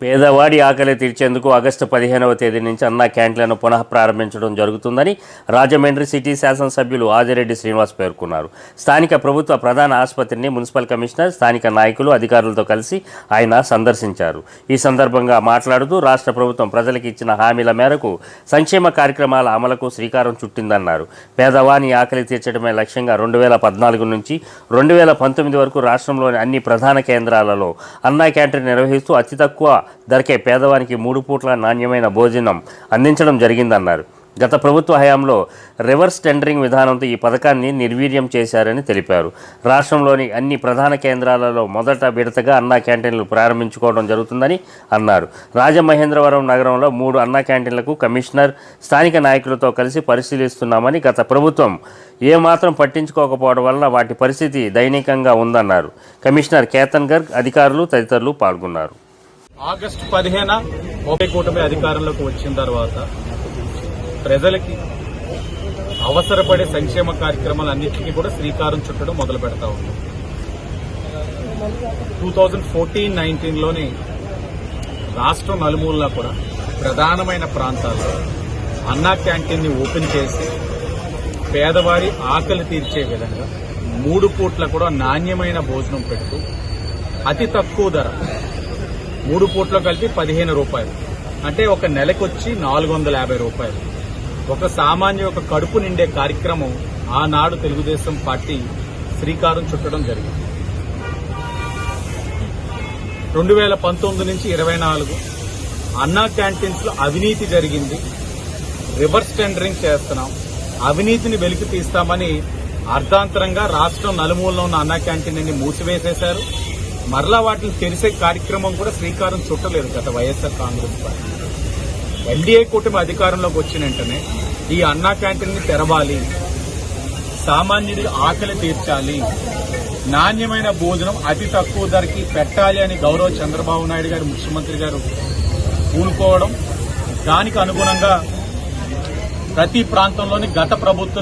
పేదవాడి ఆకలి తీర్చేందుకు ఆగస్టు పదిహేనవ తేదీ నుంచి అన్నా క్యాంటీన్లను పునః ప్రారంభించడం జరుగుతుందని రాజమండ్రి సిటీ శాసనసభ్యులు ఆదిరెడ్డి శ్రీనివాస్ పేర్కొన్నారు. స్థానిక ప్రభుత్వ ప్రధాన ఆసుపత్రిని మున్సిపల్ కమిషనర్ స్థానిక నాయకులు అధికారులతో కలిసి ఆయన సందర్శించారు. ఈ సందర్భంగా మాట్లాడుతూ రాష్ట్ర ప్రభుత్వం ప్రజలకు ఇచ్చిన హామీల మేరకు సంక్షేమ కార్యక్రమాల అమలుకు శ్రీకారం చుట్టిందన్నారు. పేదవాని ఆకలి తీర్చడమే లక్ష్యంగా రెండు వేల పద్నాలుగు నుంచి రెండు వేల పంతొమ్మిది వరకు రాష్ట్రంలోని అన్ని ప్రధాన కేంద్రాలలో అన్నా క్యాంటీన్ నిర్వహిస్తూ అతి తక్కువ దొరికే పేదవానికి మూడు పూట్ల నాణ్యమైన భోజనం అందించడం జరిగిందన్నారు. గత ప్రభుత్వ హయాంలో రివర్స్ టెండరింగ్ విధానంతో ఈ పథకాన్ని నిర్వీర్యం చేశారని తెలిపారు. రాష్ట్రంలోని అన్ని ప్రధాన కేంద్రాలలో మొదట విడతగా అన్నా క్యాంటీన్లు ప్రారంభించుకోవడం జరుగుతుందని అన్నారు. రాజమహేంద్రవరం నగరంలో మూడు అన్నా క్యాంటీన్లకు కమిషనర్ స్థానిక నాయకులతో కలిసి పరిశీలిస్తున్నామని గత ప్రభుత్వం ఏమాత్రం పట్టించుకోకపోవడం వలన వాటి పరిస్థితి దయనీయంగా ఉందన్నారు. కమిషనర్ కేతన్ గర్గ్ అధికారులు తదితరులు పాల్గొన్నారు. ఆగస్టు పదిహేన? ఒకే కూటమి అధికారంలోకి వచ్చిన తర్వాత ప్రజలకి అవసరపడే సంక్షేమ కార్యక్రమాలన్నింటినీ కూడా శ్రీకారం చుట్టడం మొదలు పెడతా ఉంది టూ థౌజండ్ ఫోర్టీన్ నైన్టీన్లోని రాష్ట్రం నలుమూలలా కూడా ప్రధానమైన ప్రాంతాల్లో అన్నా క్యాంటీన్ని ఓపెన్ చేసి పేదవారి ఆకలి తీర్చే విధంగా మూడు పూట్ల కూడా నాణ్యమైన భోజనం పెడుతూ అతి తక్కువ ధర మూడు పూట్ల కలిపి పదిహేను రూపాయలు. అంటే ఒక నెలకొచ్చి నాలుగు వందల యాభై రూపాయలు. ఒక సామాన్య ఒక కడుపు నిండే కార్యక్రమం ఆనాడు తెలుగుదేశం పార్టీ శ్రీకారం చుట్టడం జరిగింది. రెండు వేల పంతొమ్మిది నుంచి ఇరవై నాలుగు అన్నా క్యాంటీన్స్లో అవినీతి జరిగింది. రివర్స్ టెండరింగ్ చేస్తున్నాం. అవినీతిని వెలికి తీస్తామని అర్ధాంతరంగా రాష్ట్రం నలుమూలలో ఉన్న అన్నా క్యాంటీన్ని మూసివేసేశారు. మరలా వాటిని తెరిసే కార్యక్రమం కూడా శ్రీకారం చుట్టలేదు గత వైఎస్ఆర్ కాంగ్రెస్ పార్టీ. ఎన్డీఏ కూటమి అధికారంలోకి వచ్చిన వెంటనే ఈ అన్నా క్యాంటీన్ని తెరవాలి సామాన్యుడి ఆకలి తీర్చాలి నాణ్యమైన భోజనం అతి తక్కువ ధరకి పెట్టాలి అని గౌరవ చంద్రబాబు నాయుడు గారు ముఖ్యమంత్రి గారు పూనుకోవడం దానికి అనుగుణంగా ప్రతి ప్రాంతంలోని గత ప్రభుత్వం